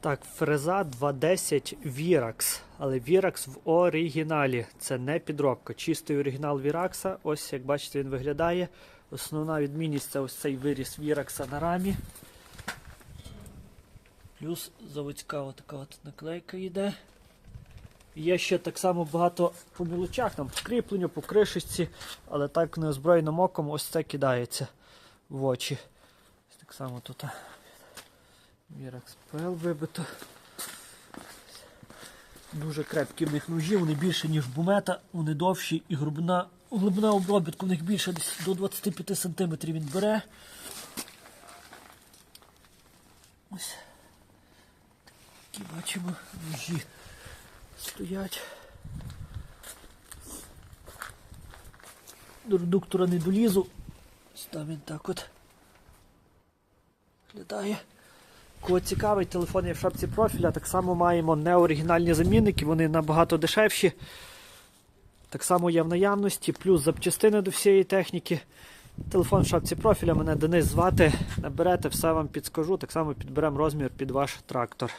Так, фреза 210 Virax, але Virax в оригіналі. Це не підробка. Чистий оригінал Virax. Ось як бачите, він виглядає. Основна відмінність це ось цей виріс Virax на рамі. Плюс заводська отака от наклейка йде. Є ще так само багато по мілочах, там по по кришечці, але так неозброєним оком ось це кидається в очі. Ось так само тут. ПЛ вибито. Дуже крепкі в них ножі, вони більше, ніж бумета, вони довші і глибина, глибина обробітку в них більше десь до 25 см він бере. Ось такі бачимо ножі стоять. До редуктора не долізу. Ось там він так от виглядає. Кого цікавить, телефон є в шапці профіля. Так само маємо неоригінальні замінники, вони набагато дешевші. Так само є в наявності, плюс запчастини до всієї техніки. Телефон в шапці профіля, мене Денис звати. Наберете, все вам підскажу. Так само підберемо розмір під ваш трактор.